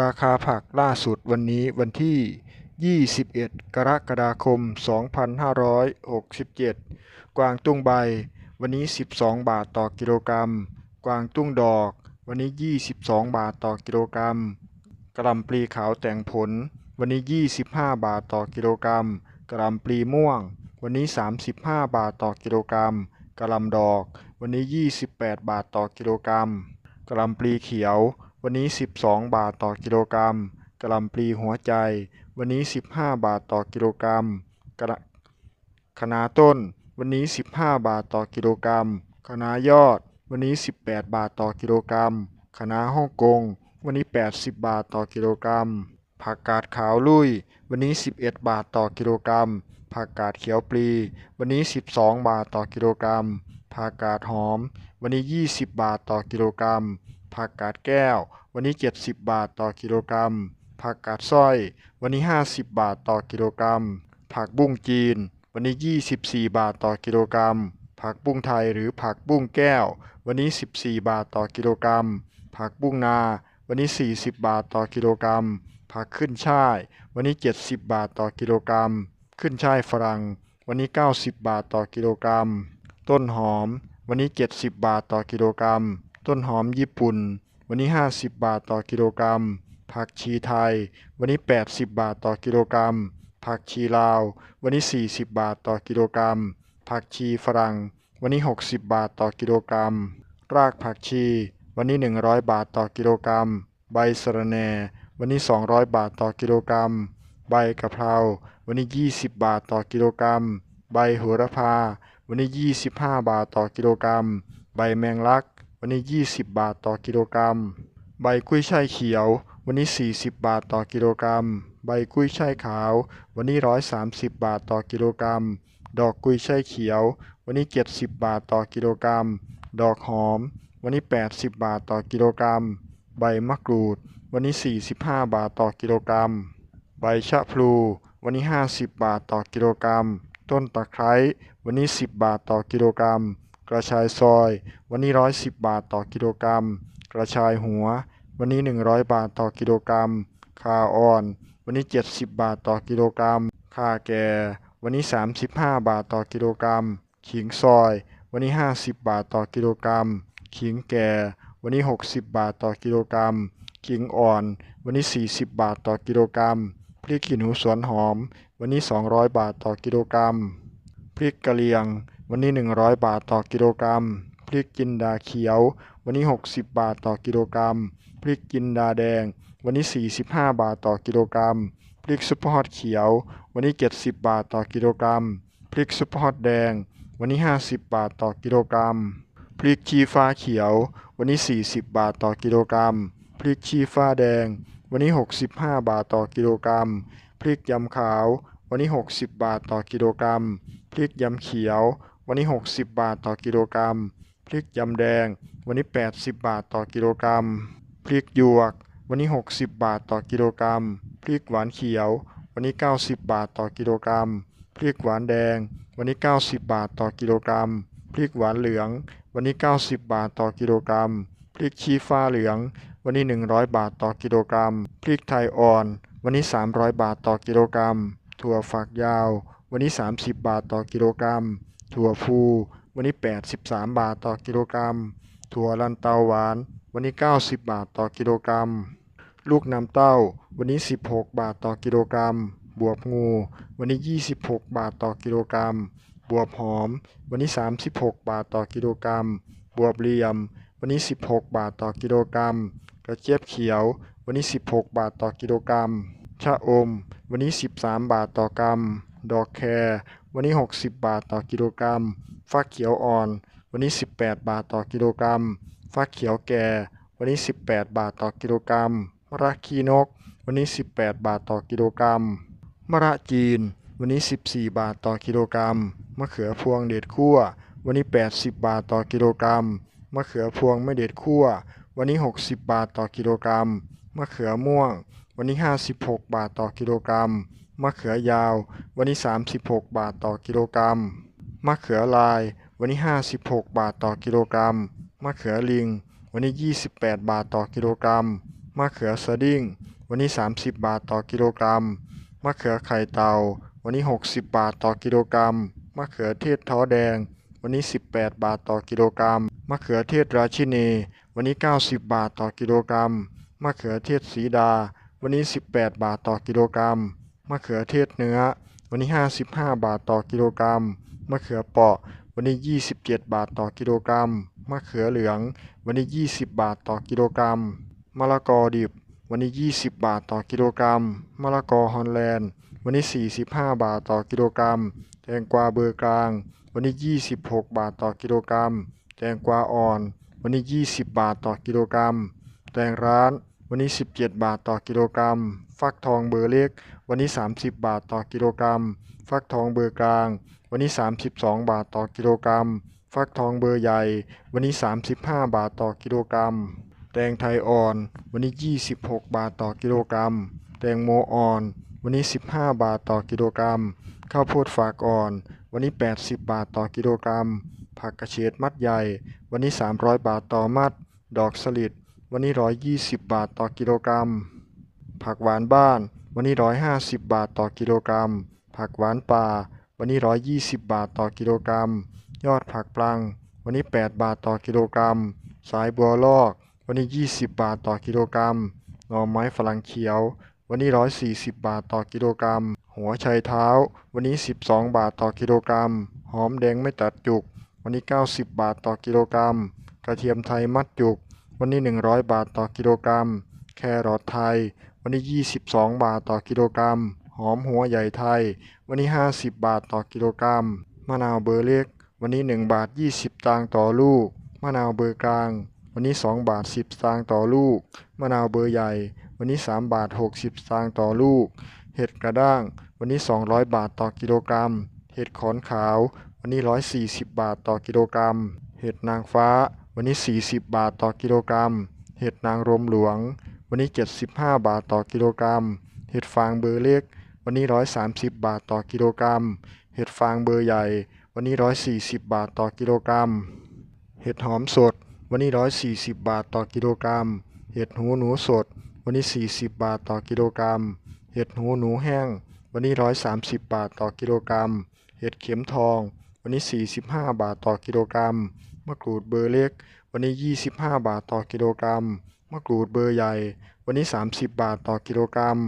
ราคาผักล่าสุดวันนี้วันที่ 21 กรกฎาคม 2567 กวางตุ้งใบ วันนี้ 12 บาทต่อกิโลกรัม กวางตุ้งดอก วันนี้ 22 บาทต่อกิโลกรัม กระลำปลีขาวแต่งผล วันนี้ 25 บาทต่อกิโลกรัม กระลำปลีม่วง วันนี้ 35 บาทต่อกิโลกรัม กระลำดอก วันนี้ 28 บาทต่อกิโลกรัม กระลำปลีเขียว วันนี้ 12 บาทต่อกิโลกรัมกระลำปลีหัวใจ วันนี้ 15 บาทต่อกิโลกรัมกระคะนาต้น วันนี้ 15 บาทต่อกิโลกรัมคะนายอด วันนี้ 18 บาทต่อกิโลกรัมคะนาฮ่องกง วันนี้ 80 บาทต่อกิโลกรัม ผักกาดขาวลุย วันนี้ 11 บาทต่อกิโลกรัม ผักกาดเขียวปลี วันนี้ 12 บาทต่อกิโลกรัม ผักกาดหอม วันนี้ 20 บาทต่อกิโลกรัม ผักกาดแก้ว วันนี้ 70 บาทต่อกิโลกรัม ผักกาดสร้อย วันนี้ 50 บาทต่อกิโลกรัม ผักบุ้งจีน วันนี้ 24 บาทต่อกิโลกรัม ผักบุ้งไทยหรือผักบุ้งแก้ว วันนี้ 14 บาทต่อกิโลกรัม ผักบุ้งนา วันนี้ 40 บาทต่อกิโลกรัม ผักขึ้นช่าย วันนี้ 70 บาทต่อกิโลกรัม ขึ้นช่ายฝรั่ง วันนี้ 90 บาทต่อกิโลกรัม ต้นหอม วันนี้ 70 บาทต่อกิโลกรัม ต้นหอมญี่ปุ่น วันนี้ 50 บาทต่อกิโลกรัม ผักชีไทย วันนี้ 80 บาทต่อกิโลกรัม ผักชีลาว วันนี้ 40 บาทต่อกิโลกรัม ผักชีฝรั่ง วันนี้ 60 บาทต่อกิโลกรัม รากผักชี วันนี้ 100 บาทต่อกิโลกรัม ใบสะระแหน่ วันนี้ 200 บาทต่อกิโลกรัม ใบกะเพรา วันนี้ 20 บาทต่อกิโลกรัม ใบโหระพา วันนี้ 25 บาทต่อกิโลกรัม ใบแมงลัก วันนี้ 20 บาทต่อกิโลกรัม ใบกุ้ยช่ายเขียว วันนี้ 40 บาทต่อกิโลกรัม ใบกุ้ยช่ายขาว วันนี้ 130 บาทต่อกิโลกรัม ดอกกุ้ยช่ายเขียว วันนี้ 70 บาทต่อกิโลกรัม ดอกหอม วันนี้ 80 บาทต่อกิโลกรัม ใบมะกรูด วันนี้ 45 บาทต่อกิโลกรัม ใบชะพลู วันนี้ 50 บาทต่อกิโลกรัม ต้นตะไคร้ วันนี้ 10 บาทต่อกิโลกรัม กระชายซอย วันนี้ 110 บาทต่อกิโลกรัม กระชายหัว วันนี้ 100 บาทต่อกิโลกรัมข่าอ่อน วันนี้ 70 บาทต่อกิโลกรัมข่าแก่ วันนี้ 35 บาทต่อกิโลกรัม ขิงซอย วันนี้ 50 บาทต่อกิโลกรัม ขิงแก่ วันนี้ 60 บาทต่อกิโลกรัม ขิงอ่อน วันนี้ 40 บาทต่อกิโลกรัม พริกขี้หนูสวนหอม วันนี้ 200 บาทต่อกิโลกรัม พริกกะเหรี่ยง วันนี้ 100 บาทต่อกิโลกรัม พริกจินดาเขียว วันนี้ 60 บาทต่อกิโลกรัม พริกจินดาแดง วันนี้ 45 บาทต่อกิโลกรัม พริกซุปเปอร์ฮอตเขียว วันนี้ 70 บาทต่อกิโลกรัม พริกซุปเปอร์ฮอตแดง วันนี้ 50 บาทต่อกิโลกรัม พริกชี้ฟ้าเขียว วันนี้ 40 บาทต่อกิโลกรัม พริกชี้ฟ้าแดง วันนี้ 65 บาทต่อกิโลกรัม พริกยำขาว วันนี้ 60 บาทต่อกิโลกรัม พริกยำเขียว วันนี้ 60 บาทต่อกิโลกรัม พริกยำแดง วันนี้ 80 บาทต่อกิโลกรัม พริกหยวก วันนี้ 60 บาทต่อกิโลกรัม พริกหวานเขียว วันนี้ 90 บาทต่อกิโลกรัม พริกหวานแดง วันนี้ 90 บาทต่อกิโลกรัม พริกหวานเหลือง วันนี้ 90 บาทต่อกิโลกรัม พริกชี้ฟ้าเหลือง วันนี้ 100 บาทต่อกิโลกรัม พริกไทยอ่อน วันนี้ 300 บาทต่อกิโลกรัม ถั่วฝักยาว วันนี้ 30 บาทต่อกิโลกรัม ถั่วพูวันนี้ 83 บาทต่อกิโลกรัม ถั่วลันเตาหวาน วันนี้ 90 บาทต่อกิโลกรัม ลูกน้ำเต้า วันนี้ 16 บาทต่อกิโลกรัม บวบงู วันนี้ 26 บาทต่อกิโลกรัม บวบหอม วันนี้ 36 บาทต่อกิโลกรัม บวบเหลี่ยม วันนี้ 16 บาทต่อกิโลกรัม กระเจี๊ยบเขียว วันนี้ 16 บาทต่อกิโลกรัม ชะอม วันนี้ 13 บาทต่อกรัม ดอกแคร วันนี้ 60 บาทต่อกิโลกรัม ฟักเขียวอ่อน วันนี้ 18 บาทต่อกิโลกรัม ฟักเขียวแก่ วันนี้ 18 บาทต่อกิโลกรัมมะระขีนก วันนี้ 18 บาทต่อกิโลกรัมมะระจีน วันนี้ 14 บาทต่อกิโลกรัม มะเขือพวงเด็ดคั่ว วันนี้ 80 บาทต่อกิโลกรัม มะเขือพวงไม่เด็ดคั่ว วันนี้ 60 บาทต่อกิโลกรัม มะเขือม่วง วันนี้ 56 บาทต่อกิโลกรัม มะเขือยาว วันนี้ 36 บาทต่อกิโลกรัม มะเขือลาย วันนี้ 56 บาทต่อกิโลกรัม มะเขือลิง วันนี้ 28 บาทต่อกิโลกรัม มะเขือสดิ้ง วันนี้ 30 บาทต่อกิโลกรัม มะเขือไข่เต่า วันนี้ 60 บาทต่อกิโลกรัม มะเขือเทศท้อแดง วันนี้ 18 บาทต่อกิโลกรัม มะเขือเทศราชินี วันนี้ 90 บาทต่อกิโลกรัม มะเขือเทศสีดา วันนี้ 18 บาทต่อกิโลกรัม มะเขือเทศเนื้อ วันนี้ 55 บาทต่อกิโลกรัม มะเขือเปราะ วันนี้ 27 บาทต่อกิโลกรัม มะเขือเหลือง วันนี้ 20 บาทต่อกิโลกรัม มะละกอดิบ วันนี้ 20 บาทต่อกิโลกรัม มะละกอฮอลแลนด์ วันนี้ 45 บาทต่อกิโลกรัม แตงกวาเบอร์กลาง วันนี้ 26 บาทต่อกิโลกรัม แตงกวาอ่อน วันนี้ 20 บาทต่อกิโลกรัม แตงร้านวันนี้ 17 บาทต่อกิโลกรัม ฟักทองเบอร์เล็ก วันนี้ 30 บาทต่อกิโลกรัม ฟักทองเบอร์กลาง วันนี้ 32 บาทต่อกิโลกรัม ฟักทองเบอร์ใหญ่ วันนี้ 35 บาทต่อกิโลกรัม แตงไทยอ่อน วันนี้ 26 บาทต่อกิโลกรัม แตงโมอ่อน วันนี้ 15 บาทต่อกิโลกรัม ข้าวโพดฝากอ่อน วันนี้ 80 บาทต่อกิโลกรัม ผักกระเฉดมัดใหญ่ วันนี้ 300 บาทต่อมัด ดอกสลิด วันนี้ 120 บาทต่อกิโลกรัม ผักหวานบ้าน วันนี้ 150 บาทต่อกิโลกรัม ผักหวานป่า วันนี้ 120 บาทต่อกิโลกรัม ยอดผักปลัง วันนี้ 8 บาทต่อกิโลกรัม สายบัวลอก วันนี้ 20 บาทต่อกิโลกรัม หน่อไม้ฝรั่งเขียว วันนี้ 140 บาทต่อกิโลกรัม หัวไชเท้า วันนี้ 12 บาทต่อกิโลกรัม หอมแดงไม่ตัดจุก วันนี้ 90 บาทต่อกิโลกรัม กระเทียมไทยมัดจุก วันนี้ 100 บาทต่อกิโลกรัม แครอทไทย วันนี้22 บาทต่อกิโลกรัม หอมหัวใหญ่ไทย วันนี้50 บาทต่อกิโลกรัม มะนาวเบอร์เล็ก วันนี้ 1 บาท 20 ตังค์ต่อลูก มะนาวเบอร์กลาง วันนี้ 2 บาท 10 ตังค์ต่อลูก มะนาวเบอร์ใหญ่ วันนี้ 3 บาท 60 ตังค์ต่อลูก เห็ดกระด้าง วันนี้ 200 บาทต่อกิโลกรัม เห็ดขอนขาว วันนี้ 140 บาทต่อกิโลกรัม เห็ดนางฟ้า วันนี้ 40 บาทต่อกิโลกรัม เห็ดนางรมหลวง วันนี้ 75 บาทต่อกิโลกรัม เห็ดฟางเบอร์เล็ก วันนี้ 130 บาทต่อกิโลกรัม เห็ดฟางเบอร์ใหญ่ วันนี้ 140 บาทต่อกิโลกรัม เห็ดหอมสด วันนี้ 140 บาทต่อกิโลกรัม เห็ดหูหนูสด วันนี้ 40 บาทต่อกิโลกรัม เห็ดหูหนูแห้ง วันนี้ 130 บาทต่อกิโลกรัม เห็ดเข็มทอง วันนี้ 45 บาทต่อกิโลกรัม มะกรูดเบอร์เล็ก วันนี้ 25 บาทต่อกิโลกรัม มะกรูดเบอร์ใหญ่ วันนี้ 30 บาทต่อกิโลกรัม